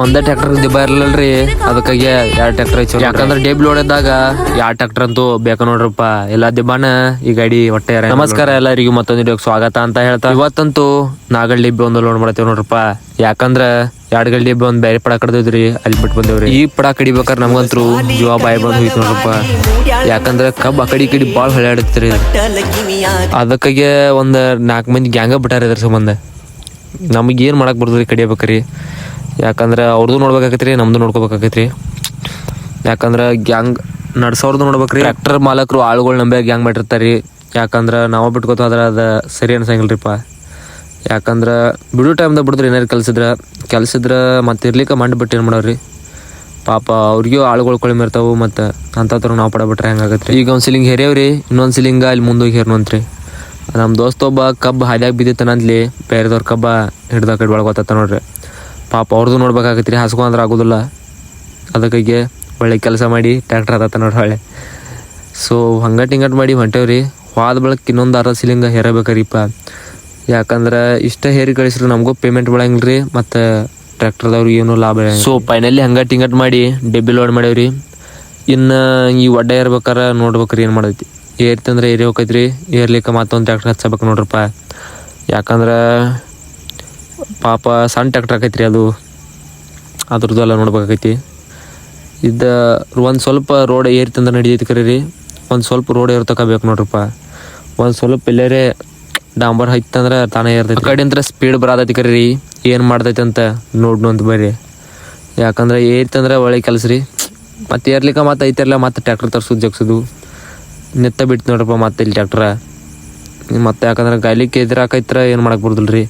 ಒಂದೇ ಟ್ರ್ಯಾಕ್ಟರ್ ದಿಬ್ಬ ಇರ್ಲಿಲ್ರಿ ಅದಕ್ಕಾಗಿ ಎರಡು ಟ್ರ್ಯಾಕ್ಟರ್ ಐತಿ ಯಾಕಂದ್ರೆ ಡೇಬ್ ಲೋಡ್ ಇದ್ದಾಗ ಎರಡ್ ಟ್ರ್ಯಾಕ್ಟರ್ ಅಂತೂ ಬೇಕು ನೋಡ್ರಪ್ಪ. ಎಲ್ಲಾ ದಿಬ್ಬಾನ ಈ ಗಾಡಿ ಹೊಟ್ಟೆ ನಮಸ್ಕಾರ ಎಲ್ಲರಿಗೂ ಮತ್ತೊಂದು ವಿಡಿಯೋಗೆ ಸ್ವಾಗತ ಅಂತ ಹೇಳ್ತಾ. ಇವತ್ತಂತೂ ನಾಗಲ್ ಡಿಬ್ಬಿ ಒಂದು ಲೋಡ್ ಮಾಡ್ತೇವೆ ನೋಡ್ರಪ್ಪ. ಯಾಕಂದ್ರ ಎರಡ್ ಗಲ್ ಡಿಬ್ಬಿ ಒಂದು ಬೇರೆ ಪಡ ಕಡ್ದಿದ್ರಿ ಅಲ್ಲಿ ಬಿಟ್ಟು ಬಂದೇವ್ರಿ. ಈ ಪಡ ಕಡಿಬೇಕಾದ್ರೆ ನಮ್ಗಂತೂ ಜೀವ ಬಾಯಿ ಬಂದ್ ಹೋಯ್ತು ನೋಡ್ರಪ್ಪ. ಯಾಕಂದ್ರೆ ಕಬ್ ಆ ಕಡಿ ಕಡಿ ಬಾಳ್ ಹೊಳ್ಯಾಡತ್ರಿ. ಅದಕ್ಕಾಗೆ ಒಂದ್ ನಾಲ್ಕು ಮಂದಿ ಗ್ಯಾಂಗ ಬಿಟ್ಟಾರ ಇದ್ರ ಸಂಬಂಧ. ನಮಗೆ ಏನು ಮಾಡಕ್ ಬರ್ತದ್ರಿ ಕಡಿಯಬೇಕ್ರಿ ಯಾಕಂದ್ರೆ ಅವ್ರದ್ದು ನೋಡ್ಬೇಕಾಗತ್ರಿ ನಮ್ದು ನೋಡ್ಕೋಬೇಕಾಗತ್ರಿ. ಯಾಕಂದ್ರೆ ಗ್ಯಾಂಗ್ ನಡ್ಸೋರ್ದು ನೋಡ್ಬೇಕ್ರಿ. ಟ್ರ್ಯಾಕ್ಟರ್ ಮಾಲಕರು ಆಳುಗಳು ನಂಬೆ ಗ್ಯಾಂಗ್ ರೀ ಯಾಕಂದ್ರೆ ನಾವು ಬಿಟ್ಕೋತ ಅದು ಅದ ಸರಿ ಅನ್ಸಂಗಿಲ್ರಿಪ್ಪ. ಯಾಕಂದ್ರೆ ಬಿಡು ಟೈಮ್ದಾಗ ಬಿಡಿದ್ರೆ ಏನಾರು ಕೆಲಸಿದ್ರೆ ಕೆಲಸಿದ್ರೆ ಮತ್ತೆ ಇರ್ಲಿಕ್ಕೆ ಮಂಡ್ ಬಿಟ್ಟು ಏನು ಮಾಡೋರಿ? ಪಾಪ ಅವ್ರಿಗೂ ಆಳುಗಳು ಕಳಿಮೆ ಇರ್ತಾವೆ ಮತ್ತು ಅಂಥವ್ರು ನಾವು ಪಡಬಿಟ್ರೆ ರೀ ಈಗ ಒಂದು ಸಿಲಿಂಗ್ ಹೇರ್ಯಾವ್ರಿ ಇನ್ನೊಂದು ಸಿಲಿಂಗ ಅಲ್ಲಿ ಮುಂದೋಗಿ ಹೇರ್ನಂತ್ರಿ. ನಮ್ಮ ದೋಸ್ತ ಒಬ್ಬ ಕಬ್ಬು ಹಾದ್ಯಾಗ ಬಿದ್ದಿತ್ತನಂದ್ಲಿ ಬೇರೆದವ್ರ ಕಬ್ಬ ಹಿಡ್ದಾಗ ಕಡೆ ಒಳಗೋತ ನೋಡ್ರಿ. ಪಾಪ ಅವ್ರದ್ದು ಹಾಸ್ಕೊ ಅಂದ್ರೆ ಆಗೋದಿಲ್ಲ. ಅದಕ್ಕಾಗಿ ಒಳ್ಳೆ ಕೆಲಸ ಮಾಡಿ ಟ್ರ್ಯಾಕ್ಟರ್ ಹತ್ತ ನೋಡಿ ಹೊಳ್ಳೆ. ಸೊ ಹಂಗಟ್ ಹಿಂಗಟ್ ಮಾಡಿ ಹೊಂಟೇವ್ರಿ. ಹೋದ ಬಳಕೆ ಇನ್ನೊಂದು ಅರ್ಧ ಸಿಲಿಂಗ ಹೇರಬೇಕ್ರಿಪ್ಪ. ಯಾಕಂದ್ರೆ ಇಷ್ಟ ಹೇರಿ ಕಳಿಸ್ರಿ, ನಮಗೂ ಪೇಮೆಂಟ್ ಬೆಳಂಗಿಲ್ರಿ, ಮತ್ತು ಟ್ರ್ಯಾಕ್ಟರ್ದವ್ರಿಗೆ ಏನು ಲಾಭ ಸೊ ಫೈನಲಿ ಹಂಗೆ ಟಿಂಗಟ್ ಮಾಡಿ ಡೆಬ್ಬಿ ಲೋಡ್ ಮಾಡೇವ್ರಿ ಇನ್ನು ಈ ಒಡ್ಡ ಏರ್ಬೇಕಾರ ನೋಡ್ಬೇಕ್ರಿ ಏನು ಮಾಡೈತಿ. ಏರ್ತಂದ್ರೆ ಏರಿ ಹೋಕೈತ್ರಿ, ಏರ್ಲಿಕ್ಕೆ ಮತ್ತೊಂದು ಟ್ರ್ಯಾಕ್ಟರ್ ಹಚ್ಚಬೇಕು ನೋಡ್ರಪ್ಪ. ಯಾಕಂದ್ರೆ ಪಾಪ ಸಣ್ಣ ಟ್ಯಾಕ್ಟ್ರ್ ಆಕೈತಿ ರೀ ಅದು. ಅದ್ರದ್ದು ಎಲ್ಲ ನೋಡ್ಬೇಕಾಗೈತಿ ಇದ ಒಂದು ಸ್ವಲ್ಪ ರೋಡ್ ಏರ್ತಂದ್ರೆ ನಡೀತೈತಿ ಕರೀ ರೀ ಒಂದು ಸ್ವಲ್ಪ ರೋಡ್ ಏರ್ ಬೇಕು ನೋಡ್ರಪ್ಪ. ಒಂದು ಸ್ವಲ್ಪ ಎಲ್ಲರೇ ಡಾಂಬರ್ ಹೈತಂದ್ರೆ ತಾನೇ ಇರ್ತೈತಿ. ಕಡೆ ಅಂದ್ರೆ ಸ್ಪೀಡ್ ಬರತೈತಿ ಕರೀ ರೀ ಏನು ಮಾಡ್ತೈತೆ ಅಂತ ನೋಡ್ನು ಅಂತ ಬರ್ರಿ ಯಾಕಂದ್ರೆ ಏರ್ತಂದ್ರೆ ಒಳ್ಳೆ ಕೆಲಸ ರೀ. ಮತ್ತೆ ಏರ್ಲಿಕ್ಕೆ ಮತ್ತೆ ಐತಿರ್ಲ ಮತ್ತೆ ಟ್ಯಾಕ್ಟ್ರ್ ತರ್ಸೋದು ಜಗ್ಸೋದು. ನೆತ್ತ ಬಿಟ್ಟು ನೋಡ್ರಪ್ಪ ಮತ್ತೆ ಇಲ್ಲಿ ಟ್ರ್ಯಾಕ್ಟ್ರ ಮತ್ತೆ ಯಾಕಂದ್ರೆ ಗಾಲಿಕ್ಕೆ ಎದುರಾಕೈತ್ರ ಏನು ಮಾಡಕ್ ಬರುದಿಲ್ಲ ರೀ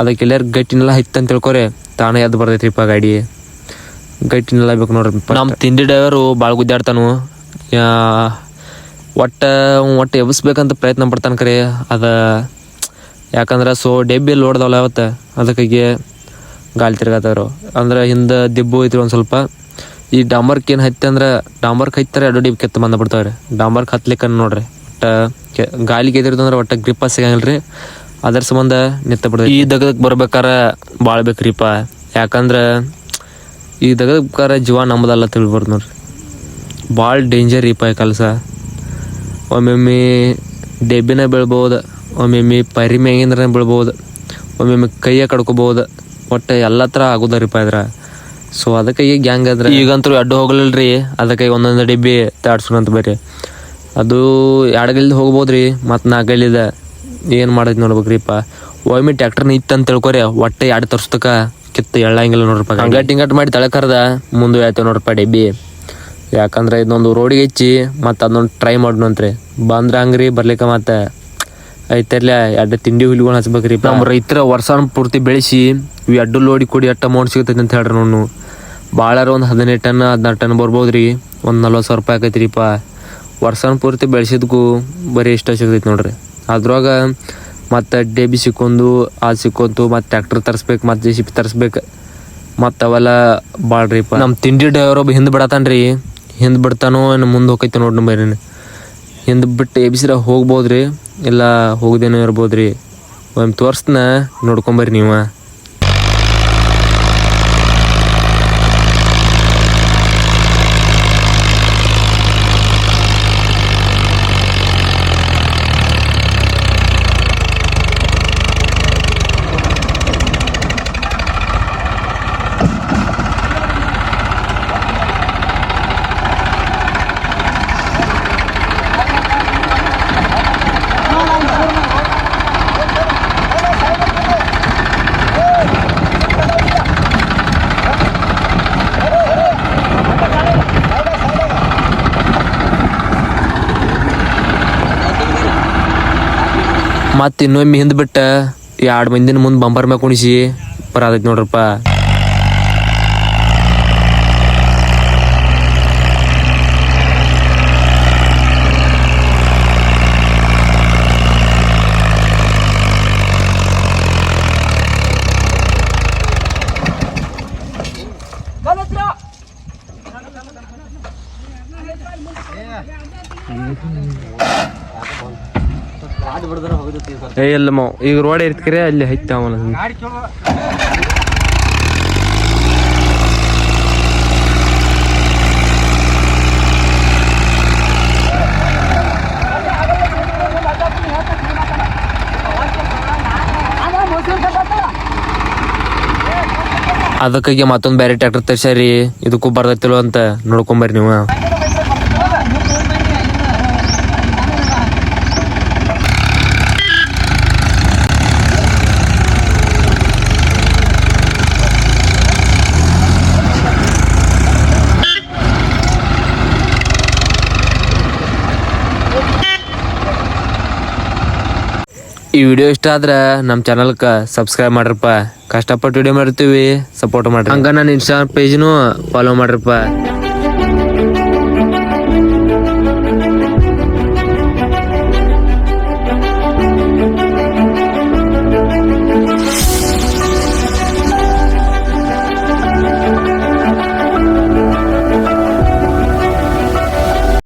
ಅದಕ್ಕೆ ಎಲ್ಲಾರು ಗಟ್ಟಿನೆಲ್ಲ ಅಂತ ತಿಳ್ಕೊರೆ, ತಾನೇ ಎದ್ದು ಬರ್ತೈತ್ರಿಪ್ಪ ಗಾಡಿ. ಗಟ್ಟಿನೆಲ್ಲ ಬೇಕು ನೋಡ್ರಿ ನಮ್ಮ ತಿಂಡಿ ಡ್ರೈವರು ಭಾಳ ಗುದ್ದಾಡ್ತಾನು. ಒಟ್ಟ ಒಟ್ಟು ಎಬ್ಸ್ಬೇಕಂತ ಪ್ರಯತ್ನ ಪಡ್ತಾನೆ ಕರೆ. ಅದು, ಯಾಕಂದ್ರೆ ಸೊ ಡೆಬ್ಬಿ ಲೋಡ್ದವಲ್ಲ ಅವತ್ತು. ಅದಕ್ಕಾಗಿ ಗಾಳಿ ತಿರ್ಗಾತವ್ರು. ಅಂದ್ರೆ ಹಿಂದೆ ದಿಬ್ಬು ಐತ್ರಿ ಒಂದು ಸ್ವಲ್ಪ. ಈ ಡಾಂಬರ್ಕ್ ಏನು ಹತ್ತಿ ಅಂದ್ರೆ, ಡಾಂಬರ್ಕ್ ಹತ್ತಾರೆ ಎರಡು ಡಿಬ್ ಕೆತ್ತ ಬಂದ ಬಿಡ್ತಾವ್ರಿ ಡಾಂಬರ್ಕ್ ಹತ್ಲಿಕ್ಕೆ ನೋಡ್ರಿ. ಒಟ್ಟ ಕೆ- ಗಾಳಿಗೆ ಎದಿರ್ತಂದ್ರೆ ಒಟ್ಟ ಗ್ರಿಪ್ಪ ಸಿಗಂಗಿಲ್ರಿ. ಅದರ ಸಂಬಂಧ ನಿತ್ತ ಬಿಡ ಈ ದಗದಕ್ಕೆ ಬರ್ಬೇಕಾರ ಭಾಳ ಬೇಕ್ರಿಪ್ಪ ಯಾಕಂದ್ರೆ ಈ ದಗದಕ್ಕಾರ ಜೀವ ನಮ್ಮದಲ್ಲ ತಿಳ್ಬಾರ್ದು ನೋಡ್ರಿ. ಭಾಳ ಡೇಂಜರ್ ರೀಪ ಈ ಕೆಲಸ. ಒಮ್ಮೊಮ್ಮೆ ಡೆಬ್ಬಿನ ಬೀಳ್ಬೋದು, ಒಮ್ಮೊಮ್ಮೆ ಪರಿ ಮ್ಯಾಗಿಂದ್ರ ಬೀಳ್ಬೋದು, ಒಮ್ಮೊಮ್ಮೆ ಕೈಯ ಕಡ್ಕೋಬೋದು, ಒಟ್ಟು ಎಲ್ಲ ಥರ ರೀಪ ಇದ್ರ. ಸೊ ಅದಕ್ಕೆ ಈಗ ಗ್ಯಾಂಗ್ ಅದ್ರ ಈಗಂತೂ ಅಡ್ಡು ರೀ ಅದಕ್ಕೆ ಒಂದೊಂದು ಡೆಬ್ಬಿ ತಾಡ್ಸ್ಕೊಂತ ಬರ್ರಿ ಅದು ಎರಡ್ಗಲ್ದು ಹೋಗ್ಬೋದ್ರಿ? ಮತ್ತು ನಾಲ್ಕೈಲಿದ ಏನು ಮಾಡೋದು ನೋಡ್ಬೇಕ್ರಿಪ್ಪ ಒಮ್ಮೆ ಟ್ಯಾಕ್ಟರ್ನ ಇತ್ತಂತ ತಿಳ್ಕೊರಿ ಒಟ್ಟೆ ಎರಡು ತರ್ಸ್ತಕ ಕಿತ್ತು ಎಳ್ಳಂಗಿಲ್ಲ ನೋಡ್ರಪ್ಪ ಹಂಗಟ್ ಹಿಂಗಟ್ ಮಾಡಿ ತಳಕರ್ದ ಮುಂದೆ ಆಯ್ತು ನೋಡ್ರಪ್ಪ ಡೆಬ್ಬಿ. ಯಾಕಂದ್ರೆ ಇದೊಂದು ರೋಡಿಗೆ ಹೆಚ್ಚಿ ಮತ್ತು ಅದನ್ನೊಂದು ಟ್ರೈ ಮಾಡ್ನಂತ್ರಿ ಬಂದ್ರೆ ಹಂಗ್ರಿ ಬರ್ಲಿಕ್ಕೆ ಮತ್ತೆ. ಐತರ್ಲ ಎರಡು ತಿಂಡಿ ಹುಲಿಗಳು ಹಚ್ಬೇಕ್ರಿ ನಮ್ಮ ರೈತರ ವರ್ಷಾನ ಪೂರ್ತಿ ಬೆಳೆಸಿ ಇವು ಎಡ್ಡು ಲೋಡಿ ಕೊಡಿ ಅಟ್ಟ ಅಮೌಂಟ್ ಸಿಗ್ತೈತಿ ಅಂತ ಹೇಳ್ರಿ ನೋಡು ಭಾಳ ಒಂದು ಹದಿನೈದು ಟನ್ ಹದಿನಾರು ಟನ್ ಬರ್ಬೋದ್ರಿ. ಒಂದು ನಲ್ವತ್ತು ಸಾವಿರ ರೂಪಾಯಿ ಆಕೈತ್ರಿಪ್ಪ ವರ್ಷಾನ ಪೂರ್ತಿ ಬೆಳೆಸಿದ್ಕು ಬರೀ ಇಷ್ಟ ಸಿಗ್ತೈತೆ ನೋಡ್ರಿ. ಅದ್ರೊಳಗೆ ಮತ್ತು ಡೆಬಿ ಸಿಕ್ಕೊಂದು ಅದು ಸಿಕ್ಕೊಂತು, ಮತ್ತು ಟ್ರ್ಯಾಕ್ಟರ್ ತರಿಸ್ಬೇಕು, ಮತ್ತು ಜೆ ಸಿ ಪಿ ತರಿಸ್ಬೇಕು, ಮತ್ತು ಅವೆಲ್ಲ ಭಾಳ್ರಿಪ್ಪ ನಮ್ಮ ತಿಂಡಿ ಡ್ರೈವರ್ ಒಬ್ಬ ಹಿಂದೆ ರೀ ಹಿಂದೆ ಬಿಡ್ತಾನೋ ಏನು ಮುಂದೆ ಹೋಗೈತೆ ನೋಡಿ ಬರ್ರಿ ಹಿಂದೆ ಬಿಟ್ಟು ಎಬ್ಸಿರ ಹೋಗ್ಬೋದು ರೀ ಇಲ್ಲ ಹೋಗ್ದೇನೋ ರೀ ಒಮ್ಮೆ ತೋರಿಸ್ತಾನೆ ನೋಡ್ಕೊಂಬರ್ರಿ ನೀವು. ಮತ್ತು ಇನ್ನೊಮ್ಮೆ ಹಿಂದೆ ಬಿಟ್ಟ ಎರಡು ಮಂದಿನ ಮುಂದೆ ಬಂಬರ್ ಮ್ಯಾಗ ಕುಣಿಸಿ ಬರತೈತಿ ನೋಡ್ರಪ್ಪ. ಏ ಇಲ್ಲಮ್ಮ ಈಗ ರೋಡ್ ಇರ್ತೀರಿ ಅಲ್ಲಿ ಹೈತ ಅದಕ್ಕಾಗಿ ಮತ್ತೊಂದು ಬೇರೆ ಟ್ರ್ಯಾಕ್ಟರ್ ತರ್ಸ್ಯಾರಿ. ಇದಕ್ಕೂ ಬರ್ತೈತಿಲ್ವ ಅಂತ ನೋಡ್ಕೊಂಬರ್ರಿ ನೀವು. ಈ ವಿಡಿಯೋ ಇಷ್ಟ ಆದ್ರೆ ನಮ್ಮ ಚಾನಲ್ಕ ಸಬ್ಸ್ಕ್ರೈಬ್ ಮಾಡ್ರಪ್ಪ. ಕಷ್ಟಪಟ್ಟು ವಿಡಿಯೋ ಮಾಡಿರ್ತೀವಿ ಸಪೋರ್ಟ್ ಮಾಡ್ರಿ. ಹಂಗ ನನ್ನ ಇನ್ಸ್ಟಾ ಪೇಜ್ನು ಫಾಲೋ ಮಾಡ್ರಪ್ಪ.